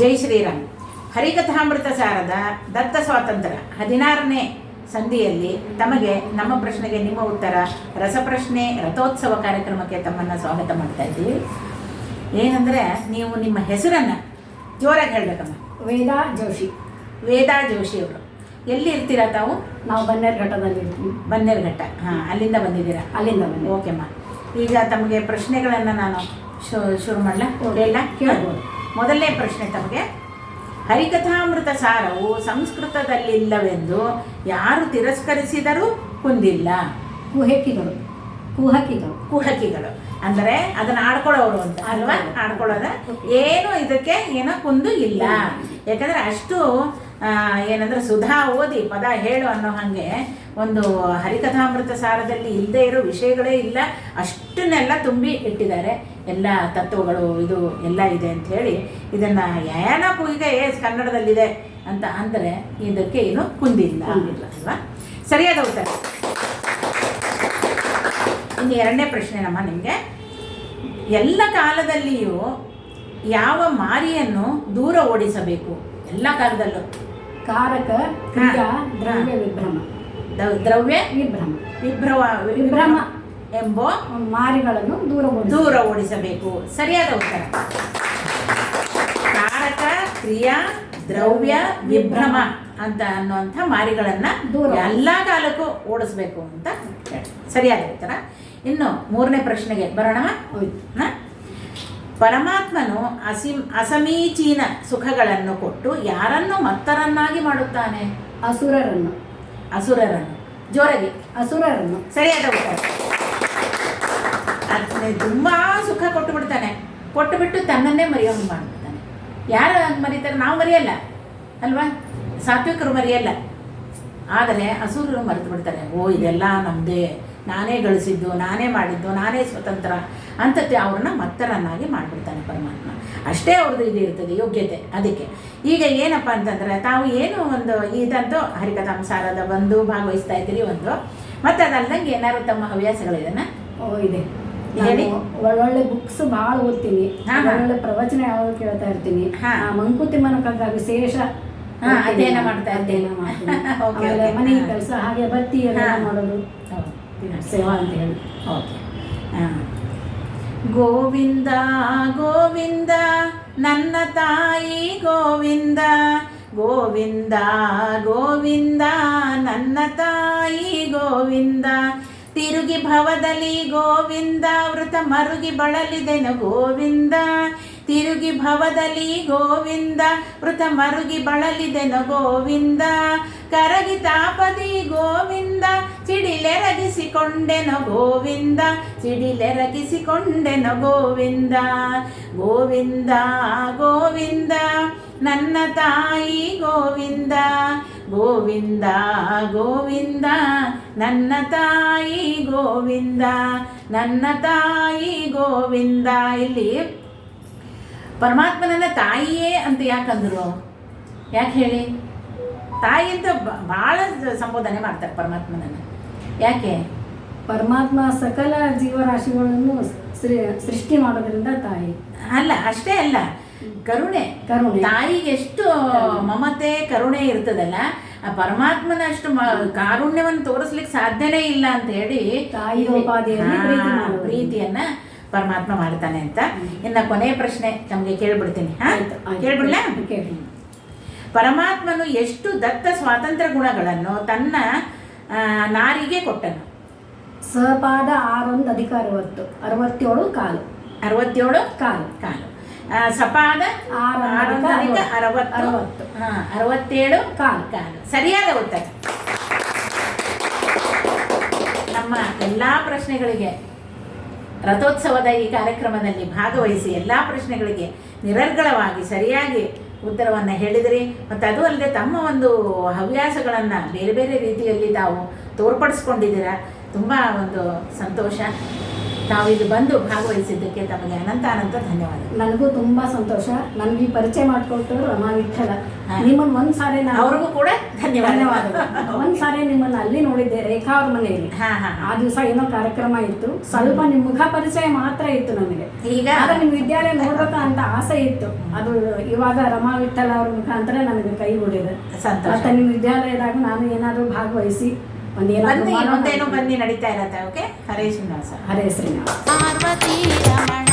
ಜೈ ಶ್ರೀರಾಮ್. ಹರಿಕಥಾಮೃತ ಸಾರದ ದತ್ತ ಸ್ವಾತಂತ್ರ್ಯ ಹದಿನಾರನೇ ಸಂಧಿಯಲ್ಲಿ ತಮಗೆ ನಮ್ಮ ಪ್ರಶ್ನೆಗೆ ನಿಮ್ಮ ಉತ್ತರ ರಸಪ್ರಶ್ನೆ ರಥೋತ್ಸವ ಕಾರ್ಯಕ್ರಮಕ್ಕೆ ತಮ್ಮನ್ನು ಸ್ವಾಗತ ಮಾಡ್ತಾ ಇದ್ದೀವಿ. ಏನಂದರೆ ನೀವು ನಿಮ್ಮ ಹೆಸರನ್ನು ಜೋರಾಗಿ ಹೇಳಬೇಕಮ್ಮ. ವೇದಾ ಜೋಶಿ. ವೇದಾ ಜೋಶಿ ಅವರು. ಎಲ್ಲಿ ಇರ್ತೀರಾ ತಾವು? ನಾವು ಬನ್ನೇರುಘಟ್ಟದಲ್ಲಿ ಇರ್ತೀವಿ. ಬನ್ನೇರುಘಟ್ಟ ಹಾಂ ಅಲ್ಲಿಂದ ಬಂದಿದ್ದೀರಾ? ಅಲ್ಲಿಂದ ಬಂದು ಓಕೆಮ್ಮ ಈಗ ತಮಗೆ ಪ್ರಶ್ನೆಗಳನ್ನು ನಾನು ಶು ಶುರು ಮಾಡಲ? ಹೇಳ ಕೇಳ್ಬೋದು. ಮೊದಲನೇ ಪ್ರಶ್ನೆ ತಮಗೆ. ಹರಿಕಥಾಮೃತ ಸಾರವು ಸಂಸ್ಕೃತದಲ್ಲಿಲ್ಲವೆಂದು ಯಾರು ತಿರಸ್ಕರಿಸಿದರೂ ಕುಂದಿಲ್ಲ. ಕುಹಕಿಗಳು. ಕುಹಕಿಗಳು. ಕುಹಕಿಗಳು. ಅಂದರೆ ಅದನ್ನು ಆಡ್ಕೊಳ್ಳೋರು ಅಂತ ಅಲ್ವಾ? ಆಡ್ಕೊಳ್ಳೋದ. ಏನು ಇದಕ್ಕೆ ಏನೋ ಕುಂದು ಇಲ್ಲ. ಯಾಕಂದರೆ ಅಷ್ಟು ಏನಂದ್ರೆ ಸುಧಾ ಓದಿ ಪದ ಹೇಳು ಅನ್ನೋ ಹಾಗೆ ಒಂದು ಹರಿಕಥಾಮೃತ ಸಾರದಲ್ಲಿ ಇಲ್ಲದೆ ಇರೋ ವಿಷಯಗಳೇ ಇಲ್ಲ. ಅಷ್ಟನ್ನೆಲ್ಲ ತುಂಬಿ ಇಟ್ಟಿದ್ದಾರೆ. ಎಲ್ಲ ತತ್ವಗಳು ಇದು ಎಲ್ಲ ಇದೆ ಅಂತ ಹೇಳಿ ಇದನ್ನ ಏನೋ ಕುಯಿಗೆ ಕನ್ನಡದಲ್ಲಿದೆ ಅಂತ ಅಂದರೆ ಇದಕ್ಕೆ ಏನು ಕುಂದಿಲ್ಲ. ಅಲ್ವಾ? ಸರಿಯಾದ ಉತ್ತರ. ಇನ್ನು ಎರಡನೇ ಪ್ರಶ್ನೆ ನಮ್ಮ ನಿಮಗೆ. ಎಲ್ಲ ಕಾಲದಲ್ಲಿಯೂ ಯಾವ ಮಾರಿಯನ್ನು ದೂರ ಓಡಿಸಬೇಕು? ಎಲ್ಲ ಕಾಲದಲ್ಲೂ. ಕಾರಕ ಕ್ರಿಯಾ. ದ್ರವ್ಯ ವಿಭ್ರಮ. ದ್ರವ್ಯ ವಿಭ್ರಮ ವಿಭ್ರವ ವಿಭ್ರಮ. ಎಂಬ ಮಾರಿಗಳನ್ನು ದೂರ ದೂರ ಓಡಿಸಬೇಕು ಸರಿಯಾದ ಉತ್ತರ ಕಾರಕ ಕ್ರಿಯಾ ದ್ರವ್ಯ ವಿಭ್ರಮ ಅಂತ ಅನ್ನುವಂಥ ಮಾರಿಗಳನ್ನ ದೂರ. ಎಲ್ಲ ಕಾಲಕ್ಕೂ ಓಡಿಸ್ಬೇಕು ಅಂತ. ಸರಿಯಾದ ಉತ್ತರ ಇನ್ನು ಮೂರನೇ ಪ್ರಶ್ನೆಗೆ ಬರೋಣ? ಪರಮಾತ್ಮನು ಅಸಿಮ್ ಅಸಮೀಚೀನ ಸುಖಗಳನ್ನು ಕೊಟ್ಟು ಯಾರನ್ನು ಮತ್ತರನ್ನಾಗಿ ಮಾಡುತ್ತಾನೆ ಅಸುರರನ್ನು ಅಸುರರನ್ನು. ಜೋರಾಗಿ, ಅಸುರರನ್ನು. ಸರಿಯಾದ ಉತ್ತರ. ಅದನ್ನೇ ತುಂಬಾ ಸುಖ ಕೊಟ್ಟು ಬಿಡ್ತಾನೆ. ಕೊಟ್ಟು ಬಿಟ್ಟು ತನ್ನನ್ನೇ ಮರೆಯೋನು ಮಾಡ್ಬಿಡ್ತಾನೆ. ಯಾರು ಮರೀತಾರೆ ನಾವು ಮರೆಯಲ್ಲ, ಅಲ್ವಾ? ಸಾತ್ವಿಕರು ಮರೆಯಲ್ಲ. ಆದರೆ ಅಸುರರು ಮರೆತು ಬಿಡ್ತಾರೆ. ಓ, ಇದೆಲ್ಲ ನಮ್ಮದೇ ನಾನೇ ಗಳಿಸಿದ್ದು, ನಾನೇ ಮಾಡಿದ್ದು, ನಾನೇ ಸ್ವತಂತ್ರ. ಅಂತ ಅವ್ರನ್ನ ಮತ್ತರನ್ನಾಗಿ ಮಾಡಿಬಿಡ್ತಾನೆ ಪರಮಾತ್ಮ. ಅಷ್ಟೇ ಅವ್ರದ್ದು ಇದು ಇರ್ತದೆ ಯೋಗ್ಯತೆ. ಅದಕ್ಕೆ. ಈಗ ಏನಪ್ಪ ಅಂತಂದ್ರೆ ತಾವು ಏನು ಒಂದು ಇದಂತೂ ಹರಿಕಥಾಂಸಾರದ ಬಂದು ಭಾಗವಹಿಸ್ತಾ ಇದ್ದೀರಿ ಒಂದು. ಮತ್ತೆ ಅದಲ್ಲದಂಗೆ ಏನಾದ್ರು ತಮ್ಮ ಹವ್ಯಾಸಗಳಿದೆನಾ? ಓ ಇದೆ. ಹೇಳಿ. ಒಳ್ಳೊಳ್ಳೆ ಬುಕ್ಸ್ ಭಾಳ ಓದ್ತೀನಿ. ಒಳ್ಳೊಳ್ಳೆ ಪ್ರವಚನ ಯಾವಾಗ ಕೇಳ್ತಾ ಇರ್ತೀನಿ. ಹಾ. ಆ ಮಂಕುತಿಮ್ಮನ ಕಗ್ಗ ವಿಶೇಷ ಹಾ, ಅಧ್ಯಯನ ಮಾಡ್ತಾ ಇರ್ತೀನಿ. ಅಧ್ಯಯನ ಮಾಡ್ತೀನಿ. ಮನೆ ಕೆಲಸ ಹಾಗೆ ಬತ್ತಿ. ಮಾಡೋದು. ಸೇವಾ ಅಂತ ಹೇಳಿ. ಓಕೆ ಗೋವಿಂದ ಗೋವಿಂದ, ನನ್ನ ತಾಯಿ ಗೋವಿಂದ ಗೋವಿಂದ ಗೋವಿಂದ, ನನ್ನ ತಾಯಿ ಗೋವಿಂದ. ತಿರುಗಿ ಭವದಲ್ಲಿ ಗೋವಿಂದ, ವೃತ ಮರುಗಿ ಬಳಲಿದೆನು ಗೋವಿಂದ. ತಿರುಗಿ ಭವದಲ್ಲಿ ಗೋವಿಂದ ಮೃತ ಮರುಗಿ ಬಳಲಿದೆನು ಗೋವಿಂದ. ಕರಗಿ ತಾಪದಿ ಗೋವಿಂದ ಸಿಡಿಲೆರಗಿಸಿಕೊಂಡೆನು ಗೋವಿಂದ ಸಿಡಿಲೆರಗಿಸಿಕೊಂಡೆನು ಗೋವಿಂದ. ಗೋವಿಂದ ಗೋವಿಂದ, ನನ್ನ ತಾಯಿ ಗೋವಿಂದ. ಗೋವಿಂದ ಗೋವಿಂದ, ನನ್ನ ತಾಯಿ ಗೋವಿಂದ. ನನ್ನ ತಾಯಿ ಗೋವಿಂದ, ಇಲ್ಲಿ ಪರಮಾತ್ಮನನ್ನ ತಾಯಿಯೇ ಅಂತ ಯಾಕಂದ್ರು ಯಾಕೆ ಹೇಳಿ? ತಾಯಿ ಅಂತ ಭಾಳ ಸಂಬೋಧನೆ ಮಾಡ್ತಾರೆ ಪರಮಾತ್ಮನನ್ನ. ಯಾಕೆ? ಪರಮಾತ್ಮ ಸಕಲ ಜೀವರಾಶಿಗಳನ್ನು ಸೃಷ್ಟಿ ಮಾಡೋದ್ರಿಂದ ತಾಯಿ. ಅಲ್ಲ ಅಷ್ಟೇ ಅಲ್ಲ. ಕರುಣೆ. ಕರುಣೆ. ತಾಯಿಗೆ ಎಷ್ಟು ಮಮತೆ ಕರುಣೆ ಇರ್ತದಲ್ಲ ಆ ಪರಮಾತ್ಮನ ಅಷ್ಟು ಕಾರುಣ್ಯವನ್ನು ತೋರಿಸ್ಲಿಕ್ಕೆ ಸಾಧ್ಯನೇ ಇಲ್ಲ ಅಂತ ಹೇಳಿ ತಾಯಿ ಪ್ರೀತಿಯನ್ನ ಪರಮಾತ್ಮ ಮಾಡ್ತಾನೆ ಅಂತ. ಇನ್ನ ಕೊನೆಯ ಪ್ರಶ್ನೆ ತಮಗೆ ಕೇಳ್ಬಿಡ್ತೀನಿ. ಹಾಂ. ಕೇಳ್ಬಿಡ್ಲಾ. ಪರಮಾತ್ಮನು ಎಷ್ಟು ದತ್ತ ಸ್ವಾತಂತ್ರ್ಯ ಗುಣಗಳನ್ನು ತನ್ನ ನಾರಿಗೆ ಕೊಟ್ಟನು. ಸಪಾದ ಆರೊಂದು ಅಧಿಕ ಅರವತ್ತು ಅರವತ್ತೇಳು ಕಾಲು. ಅರವತ್ತೇಳು ಕಾಲು. ಕಾಲು. ಸಪಾದ ಅರವತ್ತು. ಅರವತ್ತೇಳು ಕಾಲು. ಕಾಲು. ಸರಿಯಾದ ಉತ್ತರ. ನಮ್ಮ ಎಲ್ಲಾ ಪ್ರಶ್ನೆಗಳಿಗೆ ರಥೋತ್ಸವದ ಈ ಕಾರ್ಯಕ್ರಮದಲ್ಲಿ ಭಾಗವಹಿಸಿ ಎಲ್ಲ ಪ್ರಶ್ನೆಗಳಿಗೆ ನಿರರ್ಗಳವಾಗಿ ಸರಿಯಾಗಿ ಉತ್ತರವನ್ನು ಹೇಳಿದಿರಿ. ಮತ್ತು ಅದು ಅಲ್ಲದೆ ತಮ್ಮ ಒಂದು ಹವ್ಯಾಸಗಳನ್ನು ಬೇರೆ ಬೇರೆ ರೀತಿಯಲ್ಲಿ ತಾವು ತೋರ್ಪಡಿಸ್ಕೊಂಡಿದ್ದೀರಾ. ತುಂಬ ಒಂದು ಸಂತೋಷ. ತಾವು ಇಲ್ಲಿ ಬಂದು ಭಾಗವಹಿಸಿದ್ದಕ್ಕೆ ತಮಗೆ ಅನಂತ ಅನಂತ ಧನ್ಯವಾದ ನನಗೂ ತುಂಬಾ ಸಂತೋಷ. ನನಗೆ ಪರಿಚಯ ಮಾಡಿಕೊಟ್ಟರು ರಮಾ ವಿಠಲ ನಿಮ್ಮನ್ನು ಒಂದ್ ಸಾರಿ ನಾನು ಅವ್ರಿಗೂ ಕೂಡ ಧನ್ಯವಾದ ಒಂದ್ ಸಾರಿ ನಿಮ್ಮನ್ನ ಅಲ್ಲಿ ನೋಡಿದ್ದೆ ರೇಖಾ ಅವ್ರ ಮನೆಯಲ್ಲಿ. ಹಾ ಹಾ ಆ ದಿವಸ ಏನೋ ಕಾರ್ಯಕ್ರಮ ಇತ್ತು. ಸ್ವಲ್ಪ ನಿಮ್ಮ ಮುಖ ಪರಿಚಯ ಮಾತ್ರ ಇತ್ತು ನನಗೆ. ಈಗ? ನಿಮ್ಮ ನಿಮ್ ವಿದ್ಯಾಲಯ ನೋಡ್ಬೇಕು ಅಂತ ಆಸೆ ಇತ್ತು. ಅದು ಇವಾಗ ರಮಾ ವಿಠಲ ಅವ್ರ ಮುಖಾಂತರ ನನಗೆ ಕೈ ಹೊಡಿದೆ ಸಂತೋಷ. ನಿಮ್ಮ ನಿಮ್ ವಿದ್ಯಾಲಯದಾಗ ನಾನು ಏನಾದರೂ ಭಾಗವಹಿಸಿ ಬನ್ನಿ ಮುಂದೇನು. ಬನ್ನಿ ನಡೀತಾ ಇರತ್ತೆ ಓಕೆ ಹರೇ ಶ್ರೀನಿವಾಸ. ಹರೇ ಶ್ರೀನಿವಾಸ. ಪಾರ್ವತಿ ರಮಣ